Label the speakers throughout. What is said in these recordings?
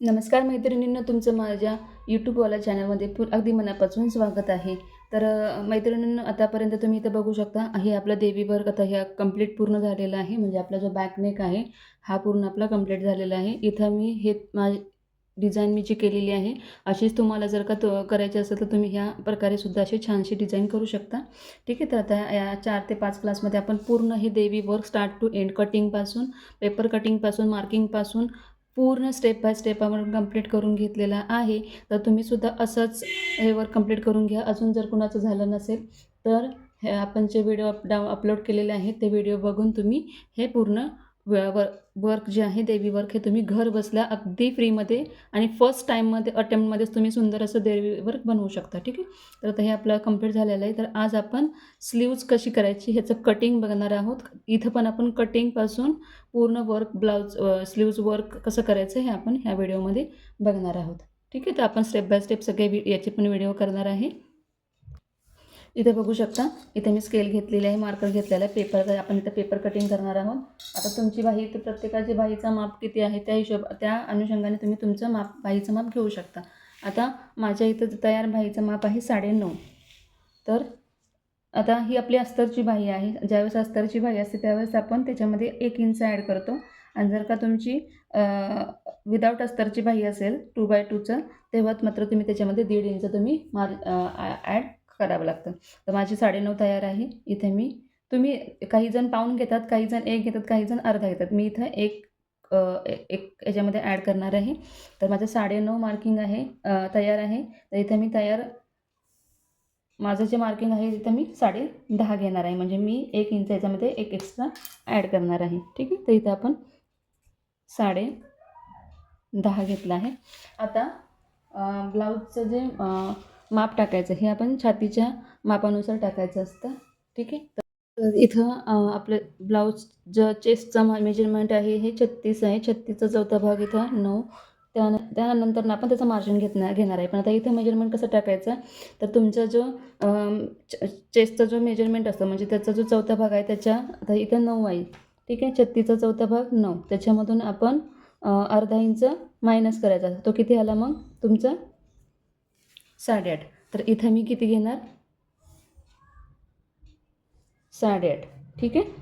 Speaker 1: नमस्कार मैत्रिणींना तुमचं माझ्या यूट्यूबवाला चॅनलमध्ये फुल अगदी मनापासून स्वागत आहे. तर मैत्रिणींना आतापर्यंत तुम्ही इथं बघू शकता हे आपलं देवी वर्क आता ह्या कंप्लीट पूर्ण झालेला आहे. म्हणजे आपला जो बॅकनेक आहे हा पूर्ण आपला कंप्लीट झालेला आहे. इथं मी हे मा डिझाईन मी जी केलेली आहे अशीच तुम्हाला जर का तो करायची असेल तर तुम्ही ह्या प्रकारे सुद्धा अशी छानशी डिझाईन करू शकता. ठीक आहे तर आता या चार ते पाच क्लासमध्ये आपण पूर्ण हे देवी वर्क स्टार्ट टू एंड कटिंगपासून पेपर कटिंगपासून मार्किंगपासून पूर्ण स्टेप बाय स्टेप आपण कंप्लीट करून घेतलेला आहे. तर तुम्हीसुद्धा असंच हेवर कंप्लीट करून घ्या. अजून जर कुणाचं झालं नसेल तर हे आपण जे व्हिडिओ अप डाव अपलोड केलेले आहेत ते व्हिडिओ बघून तुम्ही हे पूर्ण व वर्क जे आहे देवी वर्क हे तुम्ही घर बसल्या अगदी फ्रीमध्ये आणि फर्स्ट टाईममध्ये अटेम्प्टमध्येच तुम्ही सुंदर असं देवी वर्क बनवू शकता ठीक आहे? तर आता हे आपलं कंप्लीट झालेलं आहे. तर आज आपण स्लीव्ज कशी करायची ह्याचं कटिंग बघणार आहोत. इथं पण आपण कटिंगपासून पूर्ण वर्क ब्लाऊज स्लीव्ज वर्क कसं करायचं हे आपण ह्या व्हिडिओमध्ये बघणार आहोत. ठीक आहे? तर आपण स्टेप बाय स्टेप सगळे याचे पण व्हिडिओ करणार आहे. इथे बघू शकता इथे मी स्केल घेतलेली आहे मार्कर घेतलेला आहे पेपर आपण इथं पेपर कटिंग करणार आहोत. आता तुमची बाही इथे प्रत्येकाची बाहीचा माप किती आहे त्या हिशोब त्या अनुषंगाने तुम्ही तुमचं माप बाहीचं माप घेऊ शकता. आता माझ्या इथं तयार बाहीचं माप आहे साडेनऊ. तर आता ही आपली अस्तरची बाही आहे. ज्यावेळेस अस्तरची बाही असते त्यावेळेस आपण त्याच्यामध्ये एक इंच ॲड करतो. आणि जर का तुमची विदाऊट अस्तरची बाही असेल टू बाय टूचं तेव्हा मात्र तुम्ही त्याच्यामध्ये दीड इंच तुम्ही मार ॲड करावं लागतं. तर माझी साडेनऊ तयार आहे. इथे मी तुम्ही काही जण पाऊन घेतात काही जण एक घेतात काही जण अर्धा घेतात. मी इथं एक एक याच्यामध्ये ॲड करणार आहे. तर माझं साडेनऊ मार्किंग आहे तयार आहे. तर इथं मी तयार माझं जे मार्किंग आहे तिथं मी साडे दहा घेणार आहे. म्हणजे मी एक इंच याच्यामध्ये एक एक्स्ट्रा ॲड करणार आहे. ठीक आहे? तर इथं आपण साडे दहा घेतला आहे. आता ब्लाऊजचं जे माप टाकायचं. हे आपण छातीच्या मापानुसार टाकायचं असतं. ठीक आहे? तर इथं आपलं ब्लाऊज ज चेस्टचा मेजरमेंट आहे हे छत्तीस आहे. छत्तीसचा चौथा भाग इथं नऊ. त्या त्यानंतर आपण त्याचं मार्जिन घेतणार घेणार आहे. पण आता इथं मेजरमेंट कसं टाकायचं? तर तुमचा जो चेस्टचा जो मेजरमेंट असतो म्हणजे त्याचा जो चौथा भाग आहे त्याच्या आता इथं नऊ आहे. ठीक आहे? छत्तीसचा चौथा भाग नऊ. त्याच्यामधून आपण अर्धा इंच मायनस करायचा. तो किती आला मग? तुमचा साडेआठ. तर इथं मी किती घेणार? साडेआठ. ठीक आहे?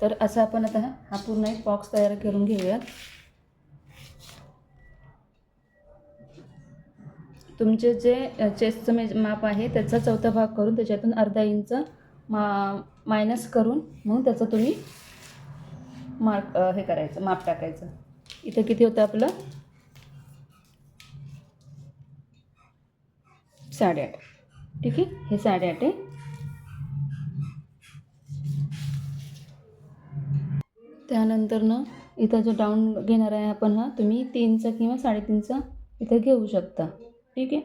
Speaker 1: तर असं आपण आता हा पूर्ण एक बॉक्स तयार करून घेऊयात. तुमचे जे चेस्टचं मे माप आहे त्याचा चौथा भाग करून त्याच्यातून अर्धा इंच मा मायनस करून मग त्याचं तुम्ही मार्क हे करायचं माप टाकायचं. इथं किती होतं आपलं? साडेआठ. ठीक आहे? हे साडेआठ आहे. त्यानंतर ना इथं जो डाऊन घेणार आहे आपण हा तुम्ही तीनचा किंवा साडेतीनचा इथं घेऊ शकता. ठीक आहे?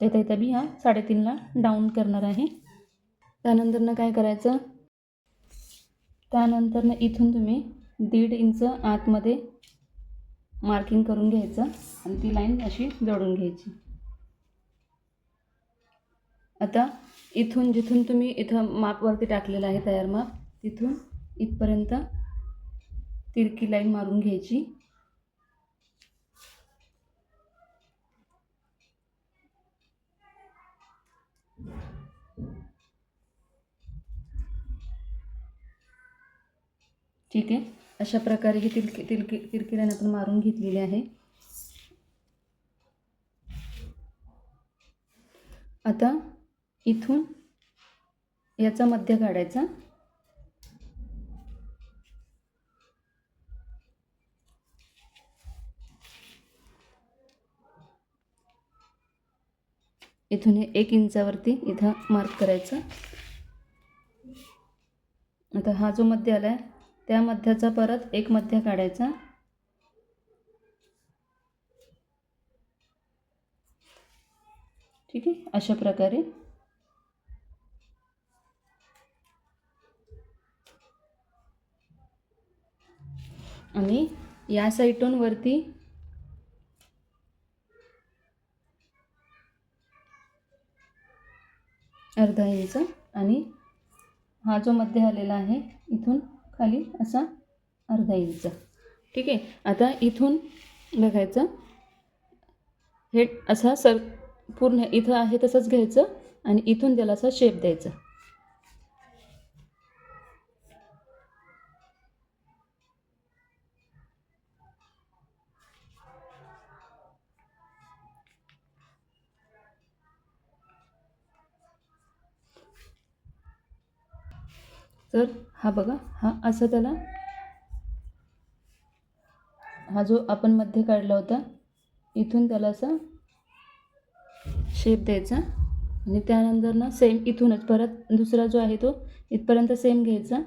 Speaker 1: तर इथं मी हा साडेतीनला डाऊन करणार आहे. त्यानंतर ना काय करायचं? त्यानंतर ना इथून तुम्ही दीड इंच आतमध्ये मार्किंग करून घ्यायचं आणि ती लाईन अशी जोडून घ्यायची. आता इथून जिथून तुम्ही इथं मापवरती टाकलेलं आहे तयार माप तिथून इथपर्यंत तिरकी लाईन मारून घ्यायची. ठीक आहे. अशा प्रकारे ही तिरकी तिरकी तिरकी लाईन आपण मारून घेतलेली आहे. आता इथून याचा मध्य काढायचा. इथून हे एक इंचावरती इथं मार्क करायचं. आता हा जो मध्य आला आहे त्या मध्याचा परत एक मध्य काढायचा. ठीक आहे? अशा प्रकारे. आणि या साईटून वरती अर्धा इंच आणि हा जो मध्य आलेला आहे इथून खाली असा अर्धा इंच. ठीक आहे? आता इथून बघायचं. हे असा सर पूर्ण इथं आहे तसंच घ्यायचं आणि इथून त्याला असा शेप द्यायचा. तर हा बघा हा असं त्याला हा जो आपण मध्ये काढला होता इथून त्याला असा शेप द्यायचा. आणि त्यानंतर ना सेम इथूनच परत दुसरा जो आहे तो इथपर्यंत सेम घ्यायचा.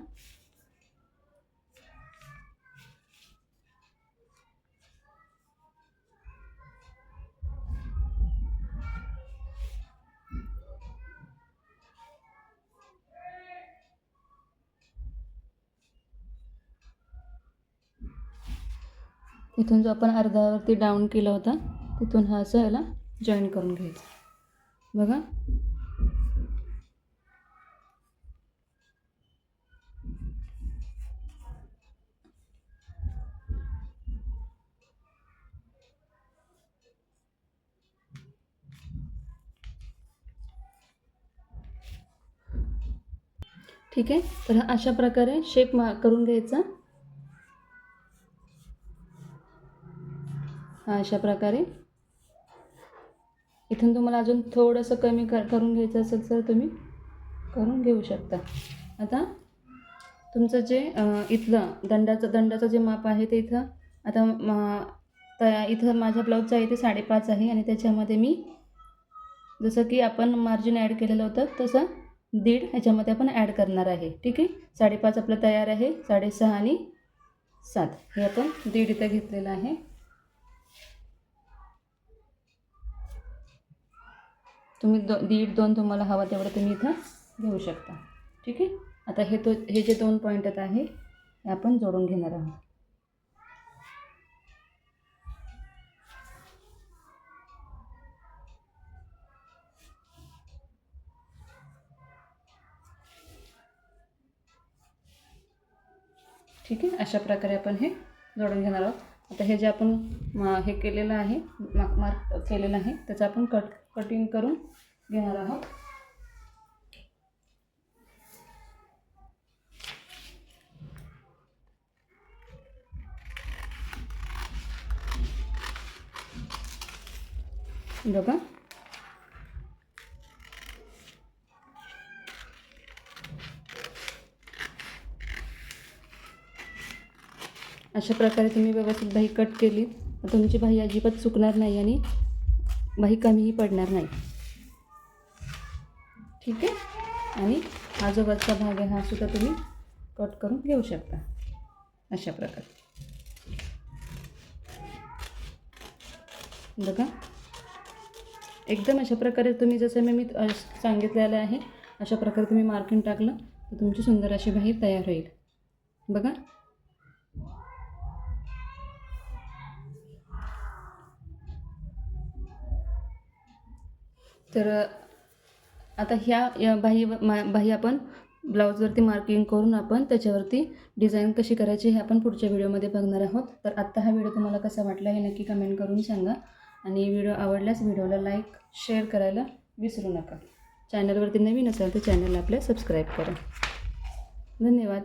Speaker 1: इथून जो आपण अर्धावरती डाऊन केला होता तिथून हा असं याला जॉईन करून घ्यायचा. बघा. ठीक आहे? तर हा अशा प्रकारे शेप मा करून घ्यायचा. हा अशा प्रकारे. इथून तुम्हाला अजून थोडंसं कमी कर करून घ्यायचं असेल तर तुम्ही करून घेऊ शकता. आता तुमचं जे इथलं दंडाचं दंडाचं जे माप आहे ते इथं आता म- त्या इथं माझ्या ब्लाऊजचं आहे ते साडेपाच आहे आणि त्याच्यामध्ये मी जसं की आपण मार्जिन ॲड केलेलं होतं तसं दीड ह्याच्यामध्ये आपण ॲड करणार आहे. ठीक आहे? साडेपाच आपलं तयार आहे साडेसहा आणि सात. हे आपण दीड इथं घेतलेलं आहे. तुम्ही दो दीड दोन तुम्हाला हवा तेवढं तुम्ही इथं घेऊ शकता. ठीक आहे? आता हे तो हे जे दोन पॉईंट आहे हे आपण जोडून घेणार आहोत. ठीक आहे? अशा प्रकारे आपण हे जोडून घेणार आहोत. आता हे जे आपण हे केलेलं आहे मार्क मार्क केलेलं आहे त्याचा आपण कट कटिंग करून घेणार आहोत. बघा. अशा प्रकारे तुम्ही व्यवस्थित बाही कट केली. तुमची भाई अजिबात चुकणार नाही आणि बाही कमीही पडणार नाही. ठीक आहे? आणि हा जो वरचा भाग आहे हा सुद्धा तुम्ही कट करून घेऊ शकता. अशा प्रकारे. बघा. एकदम अशा प्रकारे तुम्ही जसं मी मी सांगितलेलं आहे अशा प्रकारे तुम्ही मार्किंग टाकलं तर तुमची सुंदर अशी बाही तयार होईल. बघा. तर आता ह्या या बाही मा बाही आपण ब्लाऊजवरती मार्किंग करून आपण त्याच्यावरती डिझाईन कशी करायची हे आपण पुढच्या व्हिडिओमध्ये बघणार आहोत. तर आत्ता हा व्हिडिओ तुम्हाला कसा वाटला हे नक्की कमेंट करून सांगा. आणि व्हिडिओ आवडल्यास व्हिडिओला लाईक शेअर करायला विसरू नका. चॅनलवरती नवीन असाल तर चॅनलला आपल्या सबस्क्राईब करा. धन्यवाद.